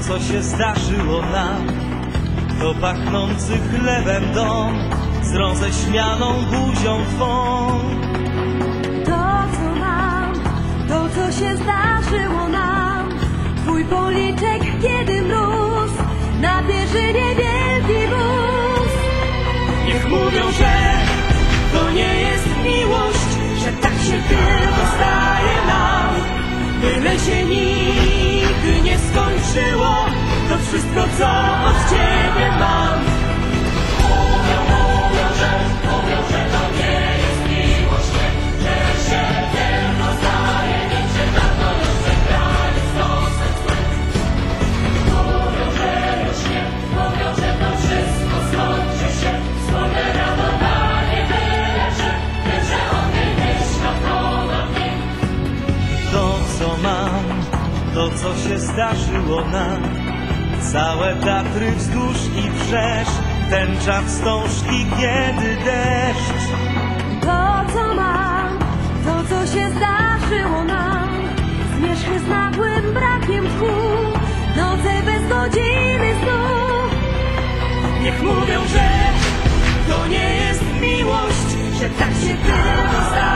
co się zdarzyło nam, to pachnący chlebem dom z roześmianą buzią twą. To, co mam, to, co się zdarzyło nam. Twój policzek, co mam, to co się zdarzyło nam. Całe Tatry wzdłuż i wrzesz, tęcza wstążki, kiedy deszcz. To co mam, to co się zdarzyło nam, zmierzchy z nagłym brakiem tchu, noce bez godziny snu. Niech mówią, że to nie jest miłość, że tak się tylko stało.